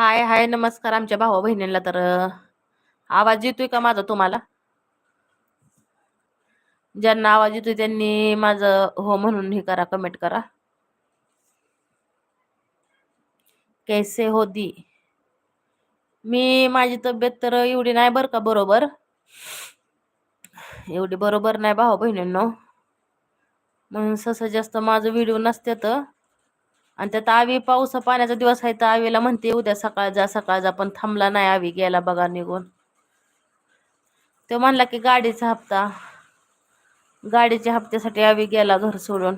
हाय, हाय. नमस्कार आमच्या भावा बहिणींना तर आवाज येतोय का माझा तुम्हाला? ज्यांना आवाज येतोय त्यांनी माझं हो म्हणून हे करा, कमेंट करा. कैसे हो दी? मी माझी तब्येत तर एवढी नाही बरं का बरोबर. एवढी बरोबर नाही भावा बहिणींनो. म्हणून सहसा जास्त माझं व्हिडिओ नसते तर आणि त्यात आवी पाऊस पाण्याचा दिवस आहे तर आवीला म्हणते उद्या सकाळ जा सकाळ जा पण थांबला नाही आवी गेला बघा निघून. तो म्हणला की गाडीचा हप्ता गाडीच्या हप्त्यासाठी आवी गेला घर सोडून.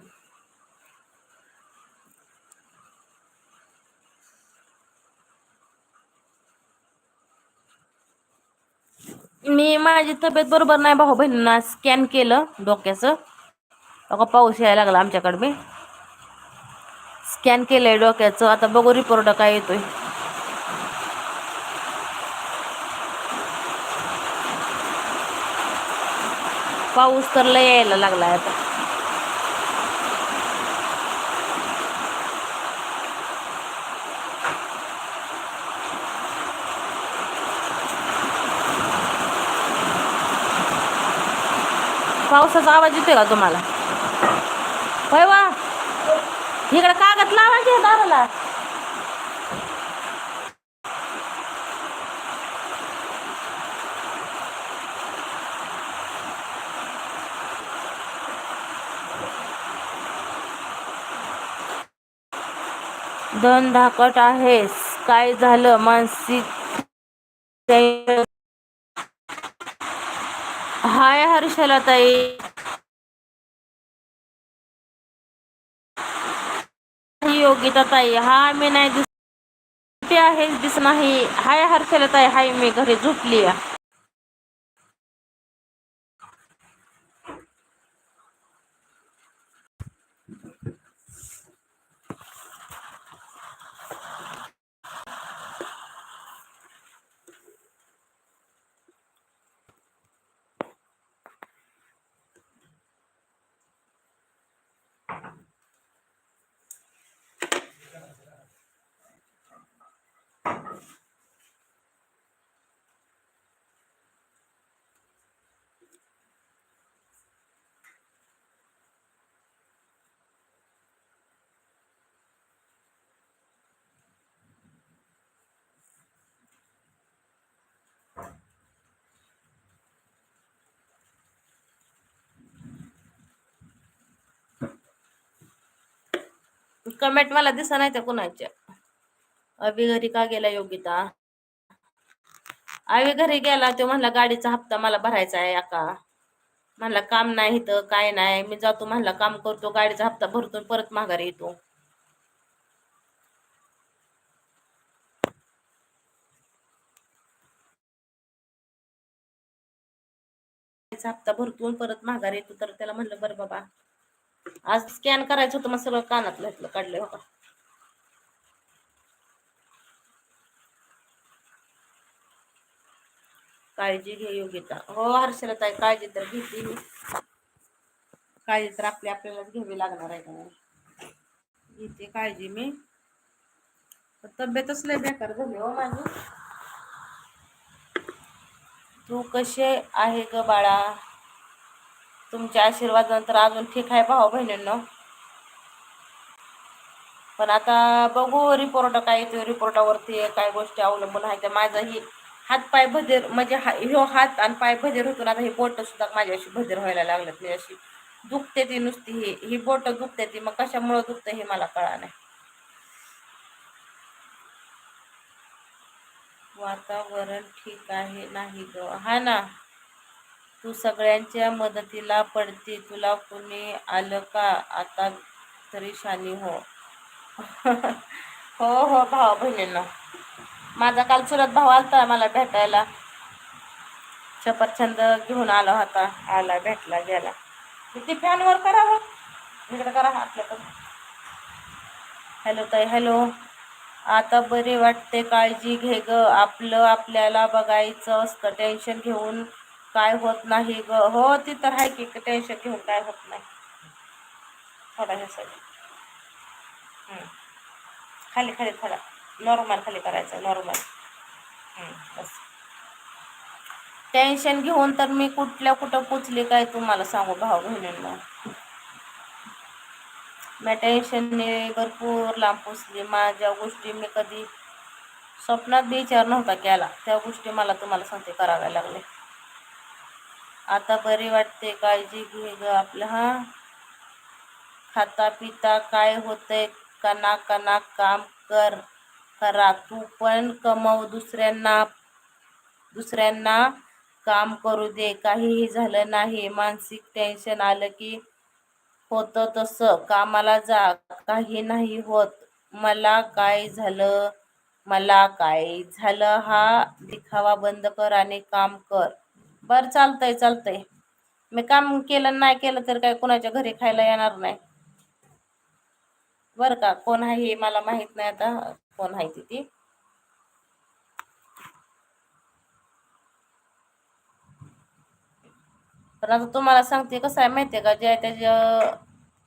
मी माझी तब्येत बरोबर नाही भाऊ बहिणींना स्कॅन केलं डोक्याचं. बघा पाऊस यायला लागला आमच्याकडे मी स्कॅन केलंय डोक्याचं आता बघू रिपोर्ट काय येतोय. पाऊस तर लय यायला लागलाय आता. पावसाचा आवाज येतोय का तुम्हाला? होय वा इकडे का लावायचे दाराला. धन धाकट आहेस काय झालं मानसिक हाय हर्षला ताई योगिता ताई हा मी नाही दिस कुठे आहेस दिस नाही. हाय हर्षला ताई हाय मी घरी झोपली आहे. कमेंट मला दिसा नाही त्या कुणाच्या. अभि घरी का गेला योगिता? आवी घरी गेला तो म्हणला गाडीचा हप्ता मला भरायचा आहे आका म्हणला काम नाही तर काय नाही. मी जातो म्हणला काम करतो गाडीचा हप्ता भरतो परत माघारी येतो. हप्ता भरतून परत माघारी येतो. तर त्याला म्हणलं बरं बाबा. आज स्कॅन करायचं होतं मग सगळं कानातलं इथलं काढलं हो काळजी घे योगिता. हो हर्षला ताई काळजी तर घेते मी. काळजी तर आपली आपल्यालाच घ्यावी लागणार आहे का घेते काळजी मी. तब्येतच लय बेकार झाली हो माझी. तू कसे आहे ग बाळा. तुमच्या आशीर्वादानंतर अजून ठीक आहे भाऊ बहिणींनो. पण आता बघू रिपोर्ट काय येतो रिपोर्टावरती काय गोष्टी अवलंबून आहे त्या माझाही हात पाय भजीर म्हणजे हा ह्यो हात आणि पाय भजीर होतो आता ही बोट सुद्धा माझ्या अशी भदीर व्हायला लागल्यात मी अशी दुखते ती नुसती ही ही बोट दुखते ती मग कशामुळे दुखते हे मला कळा नाही वातावरण ठीक आहे नाही ग. हा ना. तू सगळ्यांच्या मदतीला पडते. तुला कुणी आलं का? आता तरी शानी हो. हो हो भावा बहिणींना. माझा काल चुलत भाऊ आलता मला भेटायला. सफरचंद घेऊन आला होता. आला भेटला गेला. किती फॅनवर करावं इकडे करा हो. आपल्याकडं हॅलो ताई हॅलो. आता बरी वाटते काळजी घे ग. आपलं आपल्याला बघायचं असतं. टेन्शन घेऊन काय होत नाही ग. हो ती तर आहे की टेन्शन घेऊन काय होत नाही. थोडा ह्यासाठी खाली खाली थोडा. नॉर्मल खाली करायचं नॉर्मल बस. टेन्शन घेऊन तर मी कुठल्या कुठं पोचले काय तुम्हाला सांगू भाऊ बहिणींना. मी टेन्शनने भरपूर लांब पोचली. माझ्या गोष्टी मी कधी स्वप्नात विचार नव्हता केला. त्या गोष्टी मला तुम्हाला सांगते कराव्या लागले आता बरी वाटते काळजी घे ग आपलं हा? खाता पिता काय होतंय? कना कना काम कर. करा तू पण कमव दुसऱ्यांना दुसऱ्यांना काम करू दे. काहीही झालं नाही. मानसिक टेन्शन आलं की होतं तसं. कामाला जा. काही नाही होत. मला काय झालं? मला काय झालं? हा दिखावा बंद कर आणि काम कर. बरं चालतंय चालतंय. मी काम केलं नाही केलं तर काय कोणाच्या घरी खायला येणार नाही. बरं का कोण आहे हे मला माहीत नाही आता कोण आहे ती ती पण आता तुम्हाला सांगते कसं आहे माहिती आहे का जय त्याच्या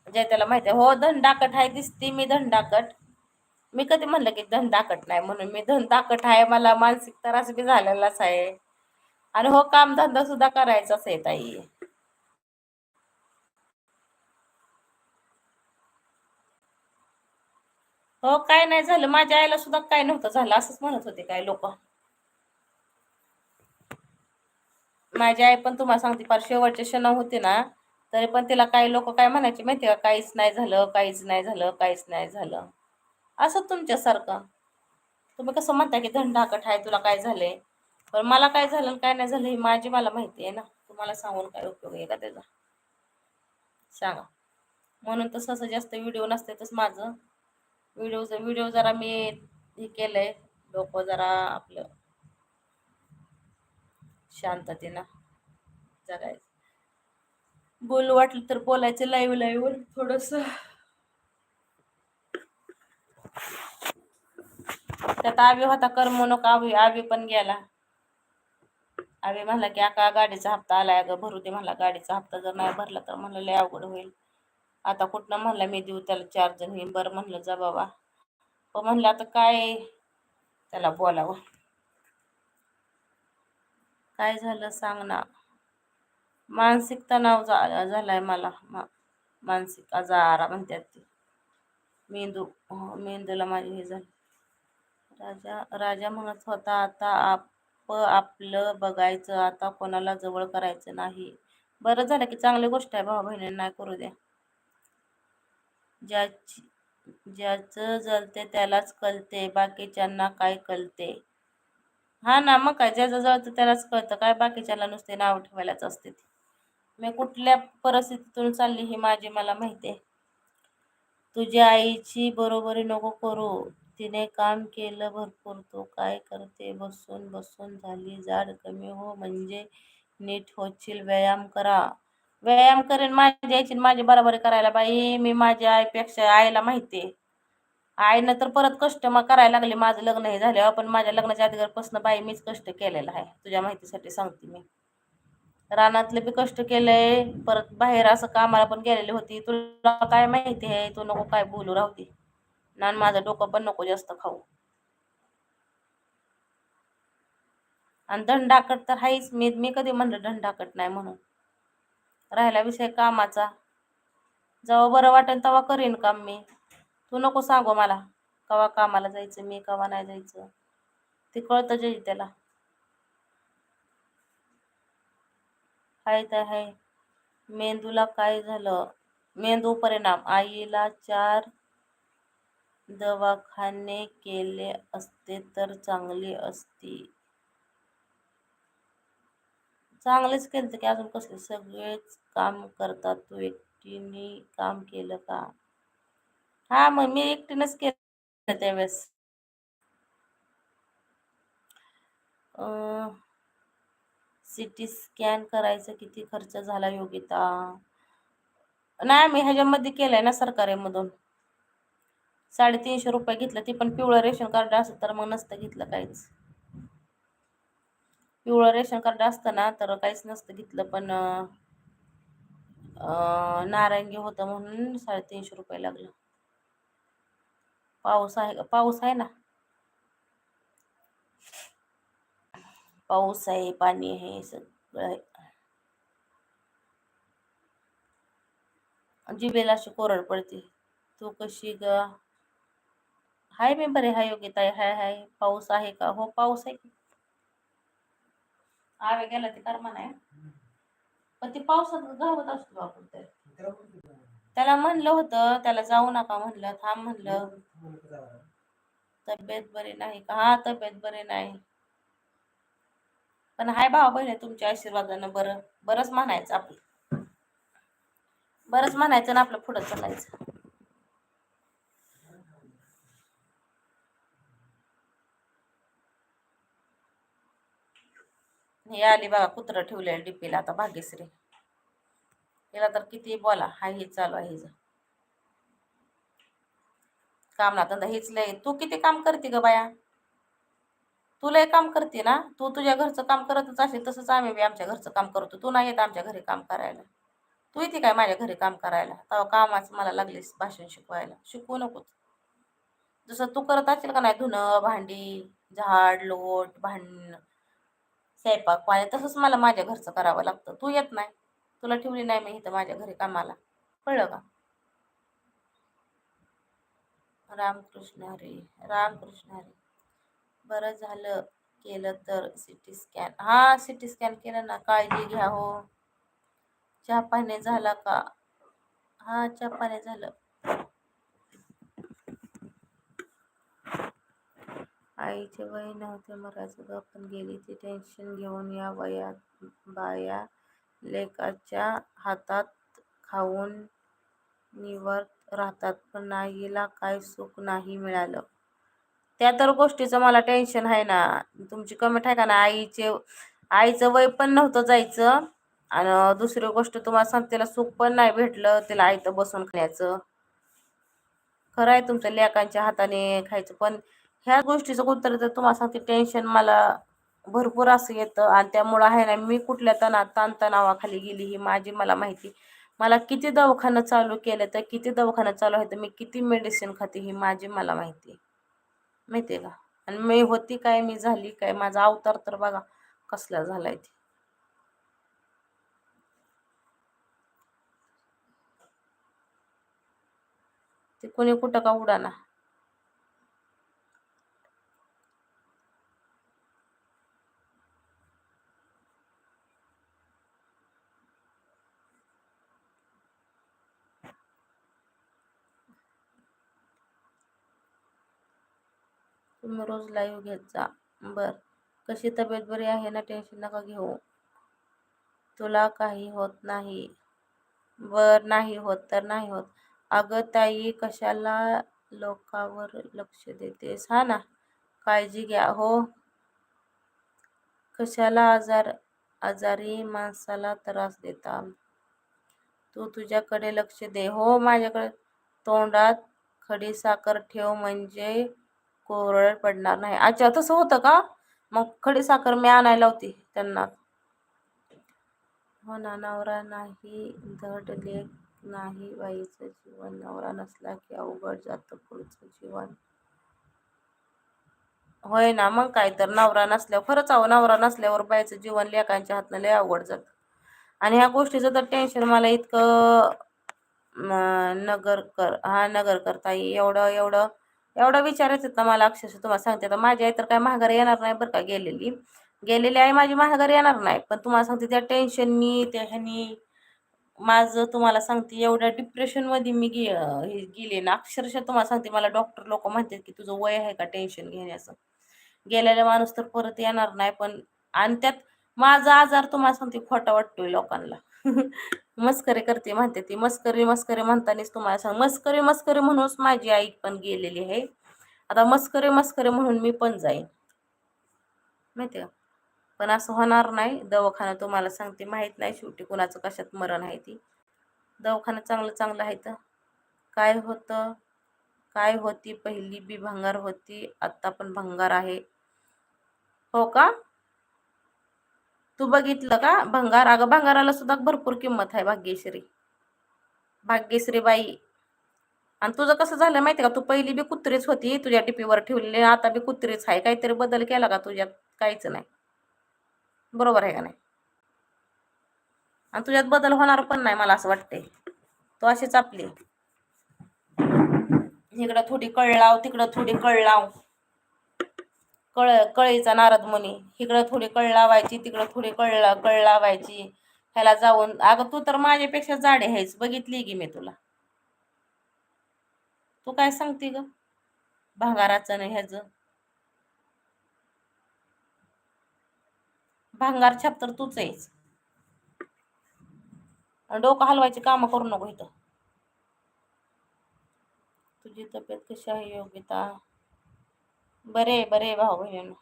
ज्या त्याला माहिती आहे हो धनडाकट आहे दिसते मी धनडाकट. मी कधी म्हणलं की धनडाकट नाही म्हणून मी धनडाकट आहे मला मानसिक त्रास बी झालेलाच आहे. आणि हो काम धंदा सुद्धा करायचाच आहे ताई. हो काय नाही झालं. माझ्या आईला सुद्धा काय नव्हतं झालं असंच म्हणत होते काय लोक. माझी आई पण तुम्हाला सांगते फार शेवटचे क्षण होते ना तरी पण तिला काही लोक काय म्हणायचे माहिती का? काहीच नाही झालं काहीच नाही झालं काहीच नाही झालं. असं तुमच्यासारखं. तुम्ही कसं म्हणता की धंडाकट आहे तुला काय झालंय? पण मला काय झालं काय नाही झालं हे माझी मला माहिती आहे ना. तुम्हाला सांगून काय उपयोग आहे का त्याचा सांगा. म्हणून तसं असं जास्त व्हिडिओ नसते तस माझं. व्हिडिओ व्हिडिओ जरा मी हे केलंय. डोकं जरा आपलं शांततेनं जगायचं. बोलू वाटलं तर बोलायचं लाईव्ह लाईव्ह थोडस. त्यात आवी होता करमणूक आवी आवी पण गेला. आम्ही म्हणला की आका गाडीचा हप्ता आलाय अगं भरू दे म्हणला गाडीचा हप्ता जर नाही भरला तर म्हणलं लय अवघड होईल. आता कुठनं म्हणलं मी देऊ त्याला चार जण होईल बरं म्हणलं जा बाबा. पण म्हणलं आता काय त्याला बोलावं. काय झालं सांग ना. मानसिक तणाव झालाय मला. मानसिक आजार म्हणतात ते. मेंदू हो, मेंदूला माझे हे झालं. राजा राजा म्हणत होता आता आप आपलं बघायचं आता कोणाला जवळ करायचं नाही. बरं झालं की चांगली गोष्ट आहे भाऊ बहिणींना नाही करू द्या. ज्याची ज्याचं जळते त्यालाच कळते बाकीच्यांना काय कळते हा ना मग काय? ज्याचं जळतं त्यालाच कळतं. काय बाकीच्याला नुसते नाव ठेवायलाच असते मी कुठल्या परिस्थितीतून चालली ही माझी मला माहिती आहे. तुझ्या आईची बरोबरी नको करू. तिने काम केलं भरपूर. तो काय करते? बसून बसून झाली जाड कमी. हो म्हणजे नीट होशील. व्यायाम करा. व्यायाम करेन. माझ्या आईची माझी बरोबरी करायला बाई. मी माझ्या आईपेक्षा आईला माहिती आहे. आईनं तर परत कष्ट मग करायला लागले. माझं लग्न हे झालं पण माझ्या लग्नाच्या अधिकारपासून बाई मीच कष्ट केलेलं आहे. तुझ्या माहितीसाठी सांगते मी. रानातले बी कष्ट केलंय. परत बाहेर असं कामाला पण गेलेली होती. तुला काय माहिती आहे? तू नको काय बोलू राहते ना माझं डोकं पण नको जास्त खाऊ. आणि दंडाकट तर आहेच मी मी कधी म्हणलं दंडाकट नाही म्हणून. राहिला विषय कामाचा. जेव्हा बरं वाटेल तेव्हा करीन काम मी. तू नको सांगू मला. कवा कामाला जायचं मी कवा नाही जायचं. ते कळतं जे त्याला. हाय तर हाय. मेंदूला काय झालं? मेंदू परिणाम. आईला चार दवाखाने केले असते तर चांगली असती. चांगलेच केलं की अजून कसले? सगळेच काम करतात. तू एकटीने काम केलं का? हा मग मी एकटीनंच केलं त्यावेळेस. सिटी स्कॅन करायचं किती खर्च झाला योगिता? नाही मी ह्याच्यामध्ये केलंय ना सरकारीमधून. साडेतीनशे रुपये घेतलं ती पण पिवळं रेशन कार्ड असेल तर मग नसतं घेतलं काहीच. पिवळं रेशन कार्ड असतं ना तर काहीच नसतं घेतलं पण नारंगी होतं म्हणून साडेतीनशे रुपये लागलं. पाऊस आहे पाऊस आहे ना? पाऊस आहे पाणी आहे सगळं आहे. जिबेला अशी कोरड पडते. तू कशी ग? हाय मी बरे हाय योग्यता आहे हाय हाय. पाऊस आहे का? हो पाऊस आहे. की आवे गेला ते कर्मा नाही पण ते पावसात गावत असतो आपण तर. त्याला म्हणलं होतं त्याला जाऊ नका म्हणलं थांब म्हणलं. तब्येत बरी नाही का? हा तब्येत बरी नाही. पण हाय भाव बहिणी तुमच्या आशीर्वादानं बरं. बरंच म्हणायचं आपलं. बरंच म्हणायचं ना आपलं पुढं चालायचं. हे आली बघा कुत्रं ठेवलेलं डिपीला आता भाग्यश्री. हिला तर किती बोला हा हे चालू आहे हिचं. काम ना धंदा हीच लय तू किती काम करते ग बाया? तू लय काम करते ना? तू तुझ्या घरचं काम करतच असेल तसंच आम्ही बी आमच्या घरचं काम करतो. तू नाही येत आमच्या घरी काम करायला. तू येते काय माझ्या घरी काम करायला? तेव्हा कामाच मला लागलीस भाषण शिकवायला. शिकवू नकोच. जसं तू करत असेल का नाही धुणं भांडी झाड लोट भांड स्वयंपाक पाणी तसंच मला माझ्या घरचं करावं लागतं. तू येत नाही. तुला ठेवली नाही मी इथं माझ्या घरी कामाला. कळलं का? रामकृष्ण हरी रामकृष्ण हरी. बरं झालं. केलं तर सिटी स्कॅन. हा सिटी स्कॅन केलं ना. काळजी घ्या हो. चहा पाणी झाला का? हा चहा पाणी झालं. आईचे वय नव्हते मरायचं ग पण गेली. ती टेन्शन घेऊन या वयात बाया लेकाच्या हातात खाऊन निवत राहतात. पण आईला काय सुख नाही मिळालं. त्या तर गोष्टीचं मला टेन्शन आहे ना. तुमची कमेंट आहे का ना? आईचे आईचं वय पण नव्हतं जायचं. आणि दुसरी गोष्ट तुम्हाला सांग तिला सुख पण नाही भेटलं. तिला आईत बसून खायचं खरं आहे तुमच्या लेकांच्या हाताने खायचं. पण ह्या गोष्टीचं उत्तर तर तुम्हाला सांगते टेन्शन मला भरपूर असं येतं आणि त्यामुळं आहे ना मी कुठल्या तणा ताणतणावाखाली गेली ही माझी मला माहिती. मला किती दवाखानं चालू केलं तर किती दवाखानं चालू आहे तर मी किती मेडिसिन खाते ही माझी मला माहिती माहिती आहे का? आणि मी होती काय मी झाली काय माझा अवतार तर बघा कसला झालाय ते कोणी कुठं का उडाना. तुम्ही रोज लाईव्ह घेत जा. बर. कशी तब्येत बरी आहे ना? टेन्शन नका घेऊ. तुला काही होत नाही. बर नाही होत तर नाही होत. अगं ताई कशाला लोकावर लक्ष देतेस? हा ना? काळजी घ्या. हो. कशाला आजार आजारी माणसाला त्रास देता? तू तुझ्याकडे लक्ष दे. हो माझ्याकडे. तोंडात खडी साखर ठेव म्हणजे कोरड पडणार नाही. अच्छा तसं होतं का? मग खडी साखर मी आणायला होती त्यांना. हो ना नवरा नाही धड लेख नाही बाईचं जीवन नवरा नसला की अवघड जातं पुढचं जीवन. होय ना मग काय तर नवरा नसल्यावर खरंच अहो नवरा नसल्यावर बाईचं जीवन लेखांच्या हातनं लय अवघड जातं. आणि ह्या गोष्टीचं तर टेन्शन मला इतकं नगरकर हा नगरकर ताई एवढं एवढं एवढं विचारायचं ना मला अक्षरशः तुम्हाला सांगते. तर माझी आई तर काय महागारी येणार नाही बरं का गेलेली. गेलेली आई माझी महागारी येणार नाही. पण तुम्हाला सांगते त्या टेन्शननी त्या ह्यानी माझं तुम्हाला सांगते एवढ्या डिप्रेशनमध्ये मी गे हे गेले ना. अक्षरशः तुम्हाला सांगते मला डॉक्टर लोक म्हणतात की तुझं वय आहे का टेन्शन घेण्याचं? गेलेला माणूस तर परत येणार नाही. पण आणि त्यात माझा आजार तुम्हाला सांगते खोटा वाटतोय लोकांना. मस्करी करते म्हणते ती मस्करी मस्करी म्हणतानीच तुम्हाला सांग मस्करी मस्करी म्हणूनच माझी आई पण गेलेली आहे. आता मस्करी मस्करी म्हणून मी पण जाईन. माहिती का? पण असं होणार नाही. दवाखाना तुम्हाला सांगते माहीत नाही शेवटी कुणाचं कशात मरण आहे ती. दवाखाना चांगलं चांगलं आहे तर. काय होतं? काय होती? पहिली बी भंगार होती. आत्ता पण भंगार आहे. हो का? तू बघितलं का? भंगार अगं भंगाराला सुद्धा भरपूर किंमत आहे भाग्यश्री. भाग्यश्री बाई आणि तुझं कसं झालं माहिती का? तू पहिली बी कुत्रीच होती तुझ्या टिपीवर ठेवलेली आता बी कुत्रीच आहे. काहीतरी बदल केला का तुझ्यात? काहीच नाही. बरोबर आहे का नाही? आणि तुझ्यात बदल होणार पण नाही मला असं वाटतंय. तो अशीच आपली. इकडं थोडी कळ लाव तिकडं थोडी कळ लाव कळ कळीचा नारद मुनी. इकडं थोडी कळ लावायची तिकडं थोडी कळ कळ लावायची. ह्याला जाऊन अगं तू तर माझ्यापेक्षा जाडे आहेस बघितली की मी तुला. तू काय सांगते ग? भांगाराचं नाही ह्याचं. भांगार छाप तर तूच आहेस. आणि डोकं हलवायची कामं करू नको इथं. तुझी तब्येत कशी आहे योग्यता बरे बरे भाऊ बहिणी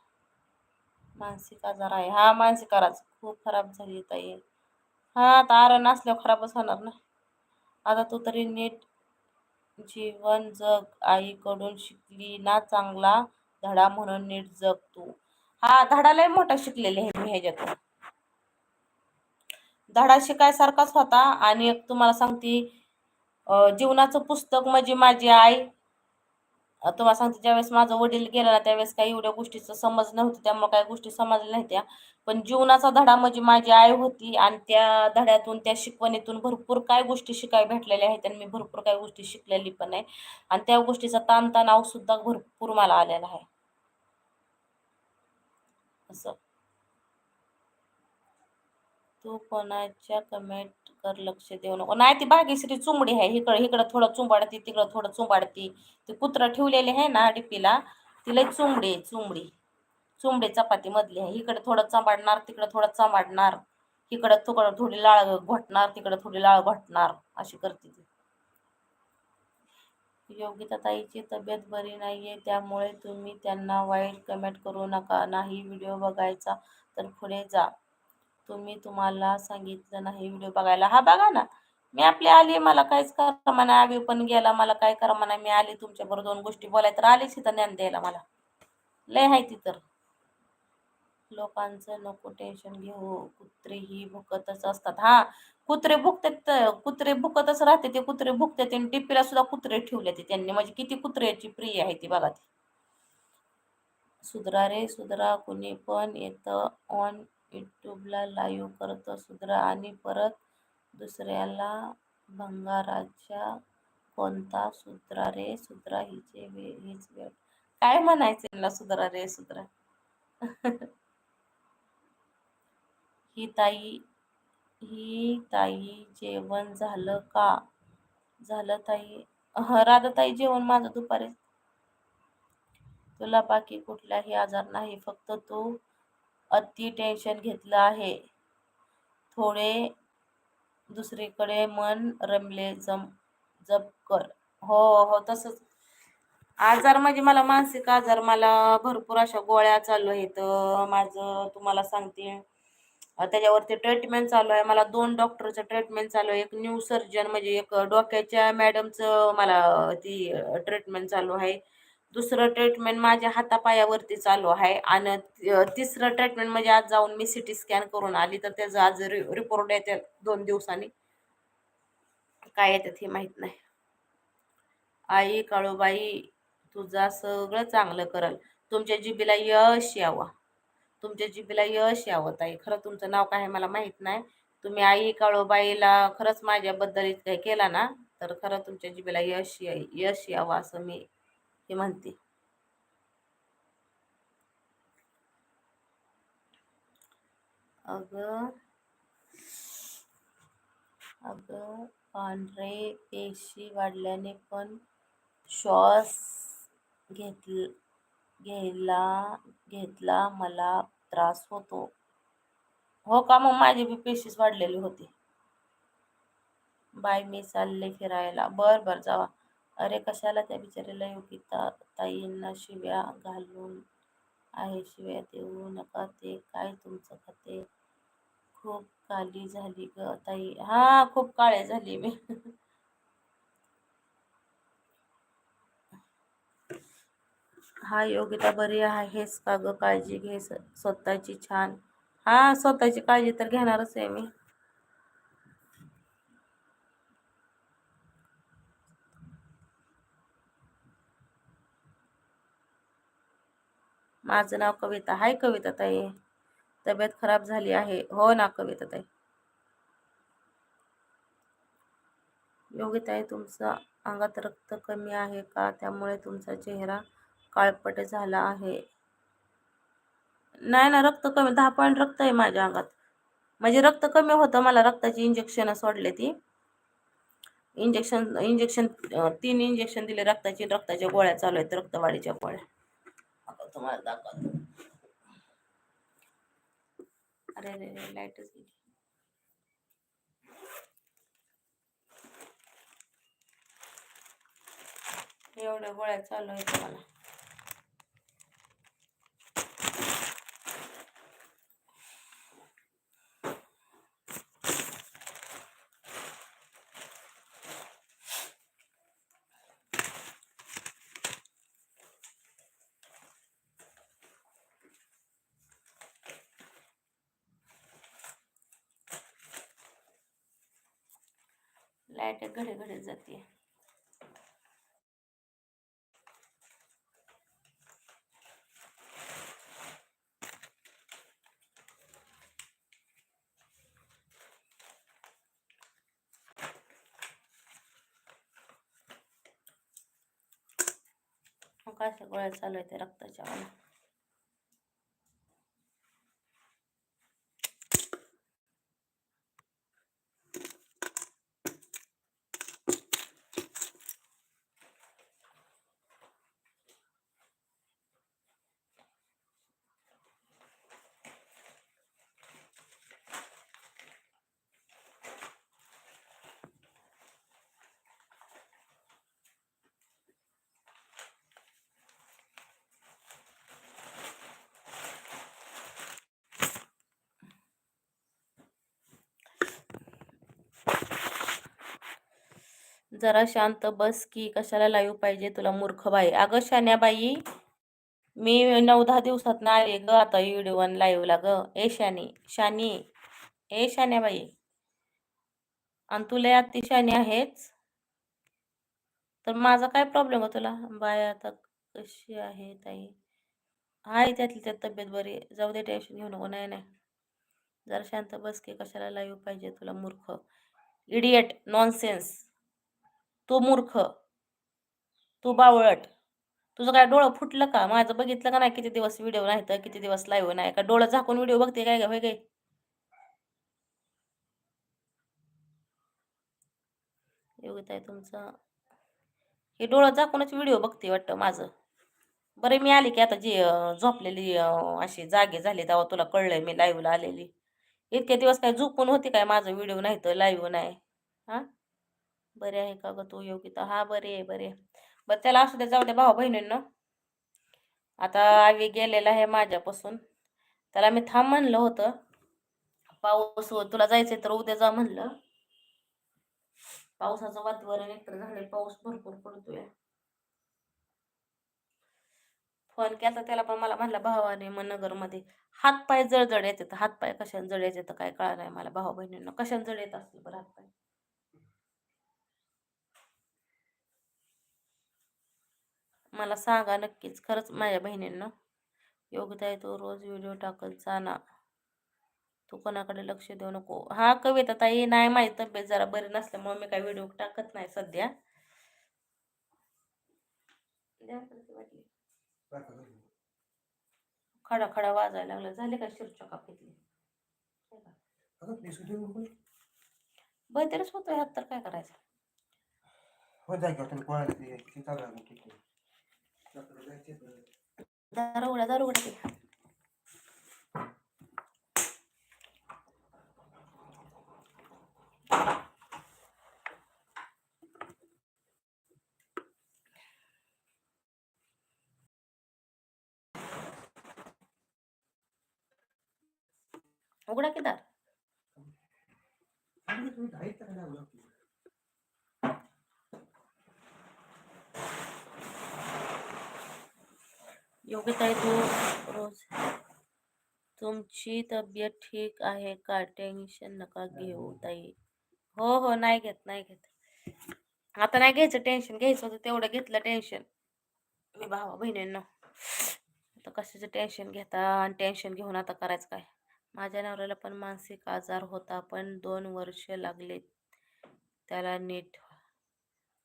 मानसिक आजार आहे. हा मानसिक आजार. खूप खराब झाली ताई. हा आता आरण असल्यावर खराबच होणार ना. आता तू तरी नीट जीवन जग. आईकडून शिकली ना चांगला धडा म्हणून नीट जग तू. हा धडा लय मोठा शिकलेले आहे मी ह्याच्यातून. धडा शिकायसारखाच होता. आणि एक तुम्हाला सांगते जीवनाचं पुस्तक म्हणजे माझी आई. तुम्हाला सांगते ज्यावेळेस माझं वडील गेला ना त्यावेळेस काही एवढ्या गोष्टीचं समज नव्हती त्यामुळे काही गोष्टी समजल्या नव्हत्या. पण जीवनाचा धडा म्हणजे माझी आई होती आणि त्या धड्यातून त्या शिकवणीतून भरपूर काय गोष्टी शिकाय भेटलेल्या आहेत आणि मी भरपूर काही गोष्टी शिकलेली पण आहे. आणि त्या गोष्टीचा ताणतणाव सुद्धा भरपूर मला आलेला आहे. असं. तू कोणाच्या कमेंट कर लक्ष देऊ नको? नाही ती भाग्यश्री चुंबडी आहे. इकडं इकडं थोडं चुंबाडती तिकडं थोडं चुंबाडती. ते कुत्रं ठेवलेले आहे ना डीपीला तिला चुंबडी चुंबडी. चुंबडी चपाती मधली आहे. इकडे थोडं चंबाडणार तिकडं थोडं चंबाडणार. इकडं तुकडं थोडी लाळ घोटणार तिकडं थोडी लाळ घोटणार. अशी करते ती. योगिता ताईची तब्येत बरी नाहीये त्यामुळे तुम्ही त्यांना वाईट कमेंट करू नका. नाही व्हिडिओ बघायचा तर पुढे जा. तुम्ही तुम्हाला सांगितलं नाही व्हिडिओ बघायला. हा बघा ना मी आपली आली मला काहीच करा म्हणा आवी पण गेला मला काय करा म्हणा मी आली तुमच्या बरोबर दोन गोष्टी बोलाय तर आलीच इथं ज्ञान द्यायला मला. लय आहे ती तर. लोकांचं नको टेन्शन घेऊ कुत्रे ही भुकतच असतात. हा कुत्रे भुकतात कुत्रे भुकतच राहते ते कुत्रे भुकतात आणि टिप्पीला सुद्धा कुत्रे ठेवले ते त्यांनी. म्हणजे किती कुत्र्याची प्रिय आहे ती बघा ती. सुधरा रे सुधरा कुणी पण येतं ऑन यूट्यूबला लाईव्ह करत सुधरा आणि परत दुसऱ्याला भंगाराच्या कोणता सुधरा रे सुधरा हिचे वे हिच वेळ. काय म्हणायचं यांना सुधरा रे सुधरा? ही ताई ही ताई जेवण झालं का? झालं ताई. राधा ताई जेवण माझं दुपारी. तुला बाकी कुठलाही आजार नाही फक्त तू अति टेन्शन घेतलं आहे. थोडे दुसरीकडे मन रमले जम जप कर. हो हो तसंच. आजार म्हणजे मला मानसिक आजार मला भरपूर अशा गोळ्या चालू आहेत. माझं तुम्हाला सांगते. त्याच्यावरती ट्रीटमेंट चालू आहे. मला दोन डॉक्टरचं ट्रीटमेंट चालू आहे. एक न्यू सर्जन म्हणजे एक डोक्याच्या मॅडमचं मला ती ट्रीटमेंट चालू आहे. दुसरं ट्रीटमेंट माझ्या हातापायावरती चालू आहे. आणि तिसरं ट्रीटमेंट म्हणजे आज जाऊन मी सिटी स्कॅन करून आली तर त्याचं आज रिपोर्ट येते दोन दिवसांनी. काय येतात हे माहीत नाही. आई काळूबाई तुझा सगळं चांगलं करल. तुमच्या जिबीला यश यावं. तुमच्या जिबीला यश यावं ताई. खरं तुमचं नाव काय आहे मला माहीत नाही. तुम्ही आई काळूबाईला खरंच माझ्याबद्दल इतकं केला ना तर खरं तुमच्या जिबीला यश यश यावं असं मी हे म्हणते. अग अग पांढरे पेशी वाढल्याने पण श्वास घेतल घ्यायला घेतला मला त्रास होतो. हो का मग? माझी बी पेशीच वाढलेली होती. बाय मी चालले फिरायला. बर बर जावा. अरे कशाला त्या बिचारीला योगिता ताईंना शिव्या घालून आहे शिव्या देऊ नका ते, काय तुमचं खाते? खूप काली झाली ग ताई. हा, खूप काळे झाली मी. हा, योगिता बरी आहेस का ग? काळजी घे स्वतःची छान. हा, स्वतःची काळजी तर घेणारच आहे मी. माझं नाव कविता. हाय कविता ताई. तब्येत खराब झाली आहे. हो ना कविता ताई. योगिताई तुमचं अंगात रक्त कमी आहे का? त्यामुळे तुमचा चेहरा काळपट झाला आहे. नाही ना रक्त कमी. दहा पॉईंट रक्त आहे माझ्या अंगात. म्हणजे रक्त कमी होतं. मला रक्ताची इंजेक्शन सोडले ती. इंजेक्शन इंजेक्शन तीन इंजेक्शन दिले रक्ताची. रक्ताच्या गोळ्या चालू आहेत. रक्तवाढीच्या गोळ्या. तुम्हाला दाखवतो. अरे अरे लाईटच गेली. एवढ्या गोळ्या चालू आहेत मला लाइट घडे घडे जाते कसं गोळ्या चालू आहेत रक्ताच्या मला जरा शांत बस की कशाला लाईव्ह पाहिजे तुला मूर्ख बाई. अगं शान्याबाई मी नऊ दहा दिवसात ना आले ग आता व्हिडिओ वन लाईव्हला ग. ए शानी शानी ए शान्याबाई. आणि तुला अति शानी आहेच तर माझा काय प्रॉब्लेम आहे तुला? बाय आता कशी आहे ताई? आहे त्यातली त्यात तब्येत बरी. जाऊ दे टेन्शन घेऊ नको. नाही नाही. जरा शांत बस की कशाला लाईव्ह पाहिजे तुला मूर्ख. इडियट नॉनसेन्स तू मूर्ख. तू बावळट. तुझं काय डोळं फुटलं का? माझं बघितलं का नाही? किती दिवस व्हिडिओ नाही तर किती दिवस लाईव्ह नाही? का डोळं झाकून व्हिडिओ बघते काय होय काय योगिता आहे तुमचं. हे डोळं झाकूनच व्हिडिओ बघते वाटतं माझं. बरं मी आली की आता जी झोपलेली अशी जागे झाली तेव्हा तुला कळलंय मी लाईव्हला आलेली. इतके दिवस काय झोपून होती काय? माझं व्हिडिओ नाही तर लाईव्ह नाही. हां? बरे आहे का ग तू योगिता? हा बरे आहे बरे आहे. बरं त्याला असू दे जाऊ दे भाऊ बहिणींना. आता आवी गेलेला आहे माझ्यापासून. त्याला मी थांब म्हणलं होतं. पाऊस तुला जायचंय तर उद्या जा म्हणलं. पावसाचं वातावरण एकतर झालंय पाऊस भरपूर पडतोय. फोन केला त्याला पण मला म्हणला भावाने मग नगरमध्ये हातपाय जळजळ येतात. हातपाय कशाने जड येते तर काय कळलं नाही मला भाऊ बहिणींना. कशाने जड येत असतील बरं हातपाय? मला सांगा नक्कीच. खरंच माझ्या बहिणींना आहे तो रोज व्हिडिओ टाकत जा ना. तू कोणाकडे लक्ष देऊ नको. हा कविता ताई नाही माझी तब्येत जरा बरी नसल्यामुळे मी काही व्हिडिओ टाकत नाही सध्या. खडा खडा वाजायला लागला. झाले का शिरच्या कापीतली? बरं तरीच होतोय. हात तर काय करायचं? दारू उघडा दारू उघडा ते. योग्यताई तू रोज तुमची तब्येत ठीक आहे का? टेन्शन नका घेऊ ताई. हो हो नाही घेत नाही घेत. आता नाही घ्यायचं टेन्शन घ्यायचं होतं तेवढं घेतलं टेन्शन मी भावा बहिणींना आता कशाचं टेन्शन घेता आणि टेन्शन घेऊन आता करायचं काय? माझ्या नवऱ्याला पण मानसिक आजार होता पण दोन वर्ष लागले त्याला नीट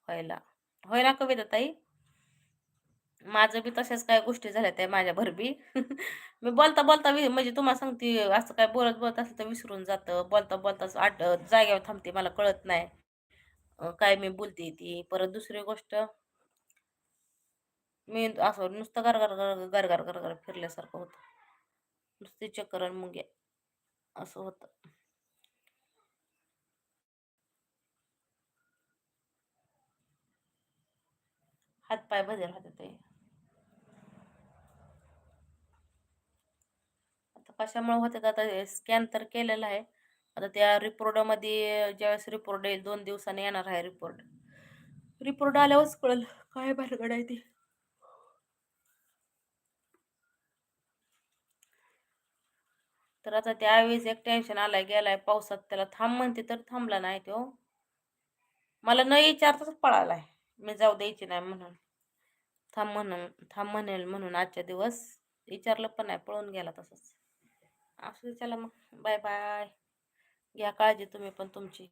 व्हायला. होय ना कविता ताई? माझं बी तशाच काय गोष्टी झाल्या त्या माझ्या भरबी. मी बोलता बोलता वि- म्हणजे तुम्हाला सांगते असं काय बोलत बोलत असं तर विसरून जातं. बोलता बोलताच आठ जाग्यावर थांबते मला कळत नाही. अं, काय मी बोलते ती. परत दुसरी गोष्ट मी असं नुसतं गरगर गरगर गरगर गरगर फिरल्यासारखं होतं. नुसती चक्कर आणि मुंग्या. असं होतं. हातपाय बदल होते ते आता कशामुळे होते आता स्कॅन तर केलेलं आहे. आता त्या रिपोर्टामध्ये ज्यावेळेस रिपोर्ट येईल दोन दिवसांनी येणार आहे रिपोर्ट रिपोर्ट आल्यावरच कळेल काय भानगड आहे ती. तर आता त्यावेळेस एक टेन्शन आलाय गेलाय पावसात. त्याला थांब म्हणते तर थांबला नाही तो. मला न विचारताच पळालाय. मी जाऊ द्यायची नाही म्हणून. थांब म्हणून थांब म्हणेल म्हणून आजच्या दिवस. विचारलं पण नाही पळून गेला तसंच. असं चला मग. बाय बाय घ्या काळजी तुम्ही पण तुमची.